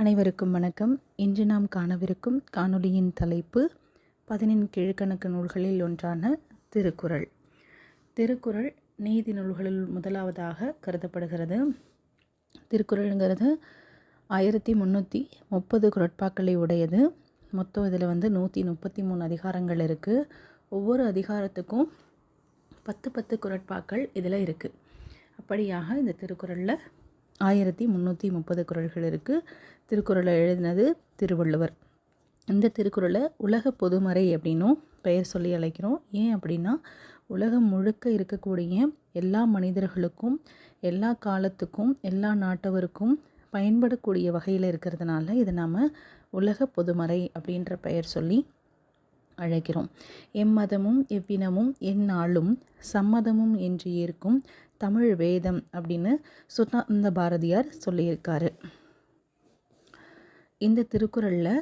அனைவருக்கும் வணக்கம். இன்று நாம் காணவிருக்கும் காணொளியின் தலைப்பு பதினெண் கிழக்கணக்கு நூல்களில் ஒன்றான திருக்குறள். திருக்குறள் நீதி நூல்களில் முதலாவதாக கருதப்படுகிறது. திருக்குறளுங்கிறது ஆயிரத்தி முந்நூற்றி முப்பது குரட்பாக்களை உடையது. மொத்தம் இதில் வந்து நூற்றி முப்பத்தி மூணு அதிகாரங்கள் இருக்குது ஒவ்வொரு அதிகாரத்துக்கும் பத்து பத்து குரட்பாக்கள் இதில் இருக்குது அப்படியாக இந்த திருக்குறளில் ஆயிரத்தி முந்நூற்றி முப்பது குறள்கள் இருக்குது திருக்குறளை எழுதினது திருவள்ளுவர். இந்த திருக்குறளை உலக பொதுமறை அப்படின்னும் பெயர் சொல்லி அழைக்கிறோம். ஏன் அப்படின்னா உலகம் முழுக்க இருக்கக்கூடிய எல்லா மனிதர்களுக்கும் எல்லா காலத்துக்கும் எல்லா நாட்டவருக்கும் பயன்படக்கூடிய வகையில் இருக்கிறதுனால இதை நாம் உலக பொதுமறை அப்படின்ற பெயர் சொல்லி அழைக்கிறோம். எம்மதமும் எவ்வினமும் எந்நாளும் சம்மதமும் என்று இருக்கும் தமிழ் வேதம் அப்படின்னு சுதானந்த பாரதியார் சொல்லியிருக்காரு. இந்த திருக்குறளில்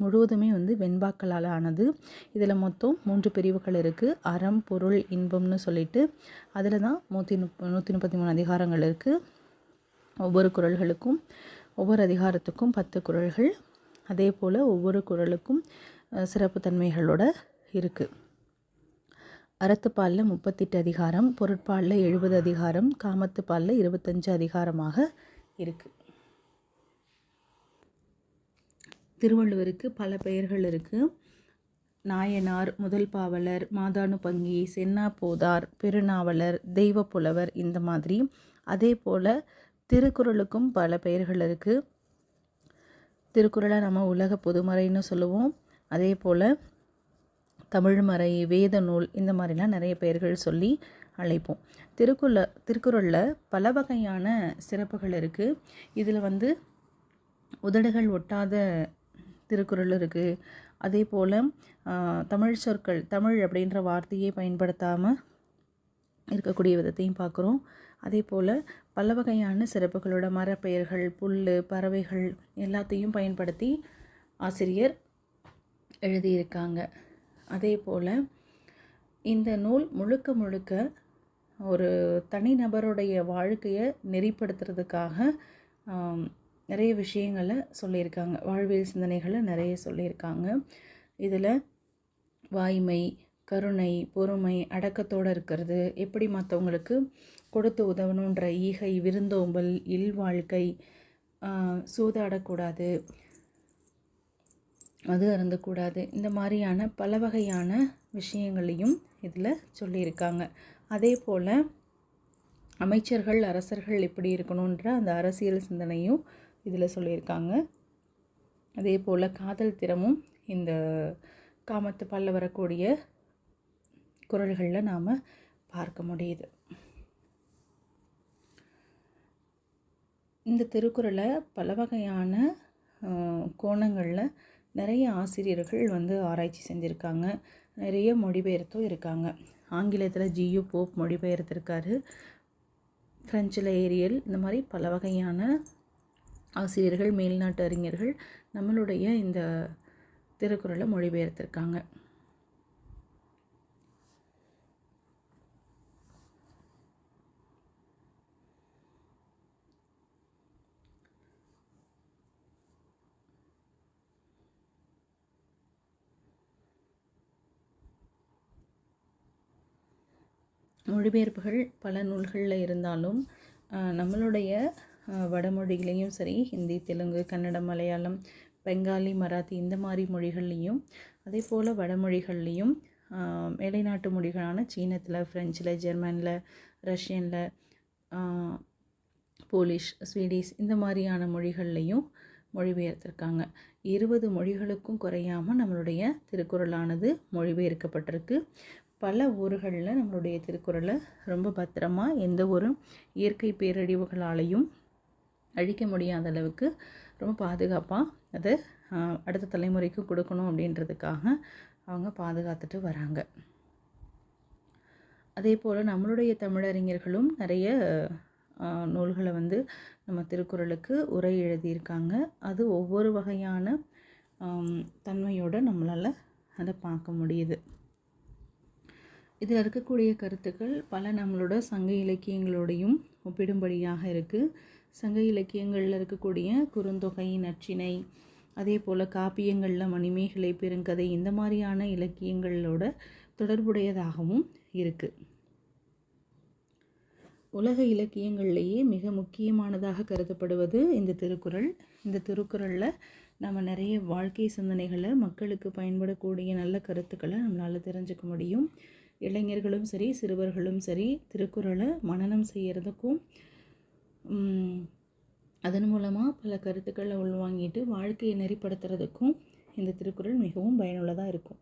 முழுவதுமே வந்து வெண்பாக்களால் ஆனது. இதில் மொத்தம் மூன்று பிரிவுகள் இருக்குது அறம் பொருள் இன்பம்னு சொல்லிட்டு அதில் தான் நூற்றி முப் நூற்றி முப்பத்தி மூணு அதிகாரங்கள் இருக்குது ஒவ்வொரு குறள்களுக்கும் ஒவ்வொரு அதிகாரத்துக்கும் பத்து குறள்கள். அதே போல் ஒவ்வொரு குறளுக்கும் சிறப்புத்தன்மைகளோட இருக்குது அறத்துப்பாலில் முப்பத்தெட்டு அதிகாரம் பொருட்பாலில் எழுபது அதிகாரம் காமத்துப்பாலில் இருபத்தஞ்சு அதிகாரமாக இருக்குது திருவள்ளுவருக்கு பல பெயர்கள் இருக்குது நாயனார் முதல் பாவலர் மாதானு பங்கி சென்னா போதார் பெருநாவலர் தெய்வ புலவர் இந்த மாதிரி. அதே போல் திருக்குறளுக்கும் பல பெயர்கள் இருக்குது திருக்குறளை நம்ம உலக பொதுமறைன்னு சொல்லுவோம். அதே போல் தமிழ்மறை வேத நூல் இந்த மாதிரிலாம் நிறைய பெயர்கள் சொல்லி அழைப்போம். திருக்குள்ள திருக்குறளில் பல வகையான சிறப்புகள் இருக்குது இதில் வந்து உதடுகள் ஒட்டாத திருக்குறள் இருக்குது அதே போல் தமிழ் சொற்கள் தமிழ் அப்படின்ற வார்த்தையை பயன்படுத்தாமல் இருக்கக்கூடிய விதத்தையும் பார்க்குறோம் அதே போல் பல வகையான சிறப்புகளோட மரப்பெயர்கள் புல் பறவைகள் எல்லாத்தையும் பயன்படுத்தி ஆசிரியர் எழுதியிருக்காங்க. அதே போல் இந்த நூல் முழுக்க முழுக்க ஒரு தனிநபருடைய வாழ்க்கையை நெறிப்படுத்துறதுக்காக நிறைய விஷயங்களை சொல்லியிருக்காங்க. வாழ்வியல் சிந்தனைகளை நிறைய சொல்லியிருக்காங்க. இதில் வாய்மை கருணை பொறுமை அடக்கத்தோடு இருக்கிறது எப்படி மற்றவங்களுக்கு கொடுத்து உதவணுன்ற ஈகை விருந்தோம்பல் இல்வாழ்க்கை சூதாடக்கூடாது அது அருந்தக்கூடாது. இந்த மாதிரியான பல வகையான விஷயங்களையும் இதில் சொல்லியிருக்காங்க. அதே போல் அமைச்சர்கள் அரசர்கள் எப்படி இருக்கணுன்ற அந்த அரசியல் சிந்தனையும் இதில் சொல்லியிருக்காங்க. அதே போல் காதல் திறமும் இந்த காமத்து பல்ல வரக்கூடிய குரல்களில் நாம் பார்க்க முடியுது. இந்த திருக்குறளை பல வகையான கோணங்களில் நிறைய ஆசிரியர்கள் வந்து ஆராய்ச்சி செஞ்சுருக்காங்க. நிறைய மொழிபெயர்த்தும் இருக்காங்க. ஆங்கிலத்தில் ஜியு போப் மொழிபெயர்த்திருக்காரு. ஃப்ரெஞ்சில் ஏரியல் இந்த மாதிரி பல வகையான ஆசிரியர்கள் மேல்நாட்டு அறிஞர்கள் நம்மளுடைய இந்த திருக்குறளை மொழிபெயர்த்திருக்காங்க. மொழிபெயர்ப்புகள் பல நூல்களில் இருந்தாலும் நம்மளுடைய வடமொழிகளையும் சரி ஹிந்தி தெலுங்கு கன்னடம் மலையாளம் பெங்காலி மராத்தி இந்த மாதிரி மொழிகள்லேயும் அதே போல் வடமொழிகள்லேயும் மேலைநாட்டு மொழிகளான சீனத்தில் ஃப்ரெஞ்சில் ஜெர்மனில் ரஷ்யனில் போலிஷ் ஸ்வீடிஷ் இந்த மாதிரியான மொழிகள்லையும் மொழிபெயர்த்திருக்காங்க. இருபது மொழிகளுக்கும் குறையாமல் நம்மளுடைய திருக்குறளானது மொழிபெயர்க்கப்பட்டிருக்கு. பல ஊர்களில் நம்மளுடைய திருக்குறளை ரொம்ப பத்திரமா எந்த ஒரு இயற்கை பேரழிவுகளாலையும் அழிக்க முடியாத அளவுக்கு ரொம்ப பாதுகாப்பாக அதை அடுத்த தலைமுறைக்கு கொடுக்கணும் அப்படின்றதுக்காக அவங்க பாதுகாத்துட்டு வராங்க. அதே போல் நம்மளுடைய தமிழறிஞர்களும் நிறைய நூல்களை வந்து நம்ம திருக்குறளுக்கு உரை எழுதியிருக்காங்க. அது ஒவ்வொரு வகையான தன்மையோடு நம்மளால் அதை பார்க்க முடியுது. இதில் இருக்கக்கூடிய கருத்துக்கள் பல நம்மளோட சங்க இலக்கியங்களோடையும் ஒப்பிடும்படியாக இருக்குது சங்க இலக்கியங்களில் இருக்கக்கூடிய குறுந்தொகை நச்சினை அதே போல் காப்பியங்களில் மணிமேகலை பெருங்கதை இந்த மாதிரியான இலக்கியங்களோட தொடர்புடையதாகவும் இருக்குது உலக இலக்கியங்கள்லேயே மிக முக்கியமானதாக கருதப்படுவது இந்த திருக்குறள். இந்த திருக்குறளில் நம்ம நிறைய வாழ்க்கை சிந்தனைகளை மக்களுக்கு பயன்படக்கூடிய நல்ல கருத்துக்களை நம்மளால் தெரிஞ்சுக்க முடியும். இளைஞர்களும் சரி சிறுவர்களும் சரி திருக்குறளை மனநம் செய்கிறதுக்கும் அதன் மூலமாக பல கருத்துக்களை உள்வாங்கிட்டு வாழ்க்கையை நெறிப்படுத்துறதுக்கும் இந்த திருக்குறள் மிகவும் பயனுள்ளதாக இருக்கும்.